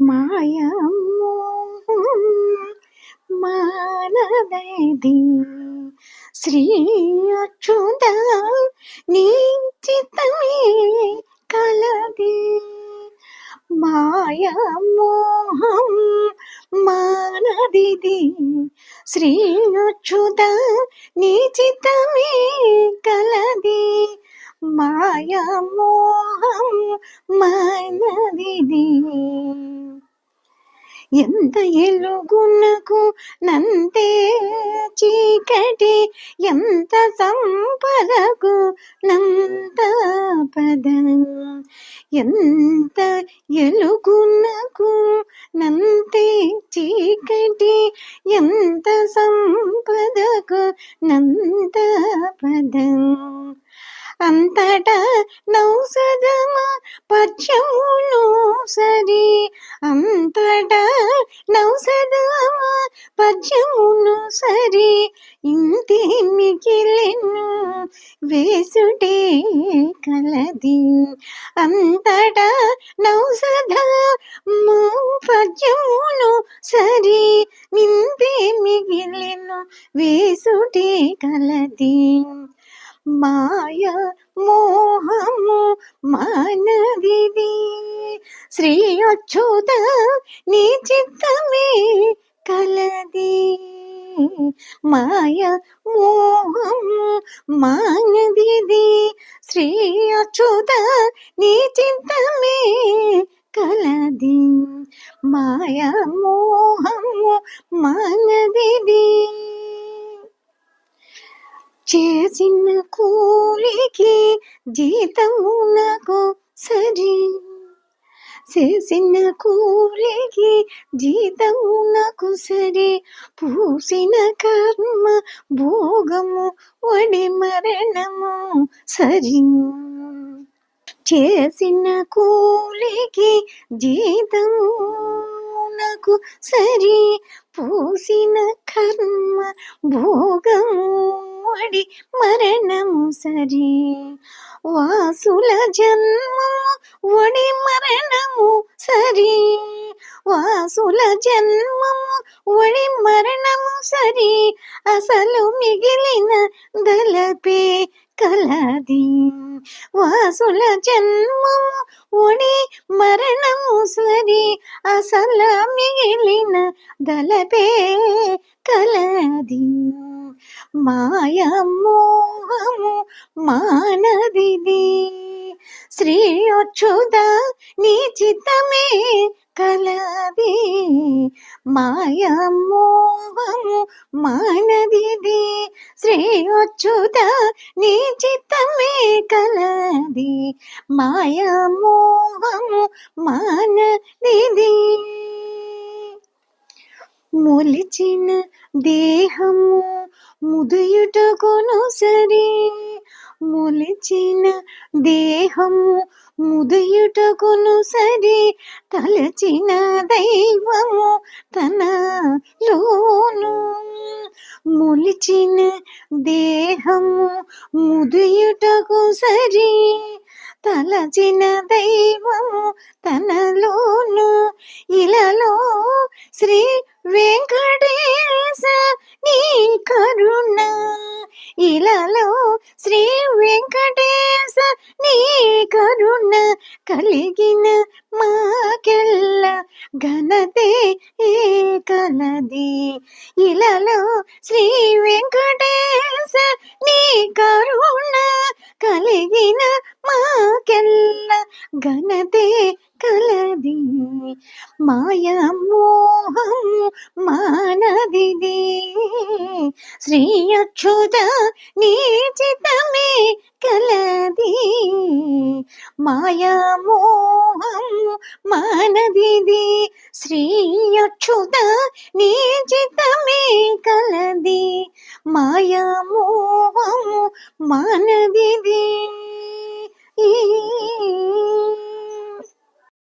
మాయము మానవేది. శ్రీ అచ్యుత నీ కలది. మాయమోహం మానదిది శ్రీ అచ్యుత నీ కలది. మాయమోహం మానదిది ఎంత ఎలుగునకు నంతే చీకటి ఎంత సంపదకు నంత పదం. ఎంత ఎలుగునకు నంతే చీకటి ఎంత సంపదకు నంత పదం. ఇంటి మిగిలిను వేసుటే కలది. అంతటా నౌసధ పద్యమును సరి ఇంటి మిగిలిను వేసుటే కలది. మాయ మోహము మానదిది శ్రీ అచ్యుత నీ చిత్తమే కలది. మాయ మోహం మానదిది శ్రీ అచ్యుత నీ చిత్తమే కలది. మాయ మోహము మానదిది చేసిన కూలికి జీతము నాకు సరి. చేసిన కూలికి జీతమునకు సరి. పూసిన కర్మ భోగము వడి మరణము సరి. చేసిన కూలికి జీతమునకు సరి. పూసిన కర్మ భోగము వడి మరణము సరి. వాసుల జన్మము ఒడి మరణము సరి. వాసుల జన్మము ఒడి మరణము సరి. అసలు మిగిలిన దళపే కలది. వాసుల జన్మము ఒడి మరణము సరి. అసలు మిగిలిన దళపే కలది. మాయమోహము మానదిది శ్రీ నీ చిత్తమే కలది మాయమోహము మానదిది శ్రీ నీ చిత్తమే కలది. మాయమోహము మానదిది మొలిచిన దేహము ముదయుటకును సరే. మొలిచిన దేహము ముదయుటకును సరే. తలచిన దైవము తనలోను. మొలిచిన దేహము ముదయుటకు సరే. తలచిన దైవము తనలోను ఇలలో శ్రీ వెంకటేశ నీ కరుణ. ఇలలో శ్రీ వెంకటేశ నీ కరుణ కలిగిన మాకెల్ల ఘనతే ఏ ఘనతే కలది. మాయమోహం మానదిది. శ్రీ అచ్యుత నీ కలది. మాయమోహం మానదిది. శ్రీ అచ్యుత నీ కలది. మాయమోహం మానదిది. ఈ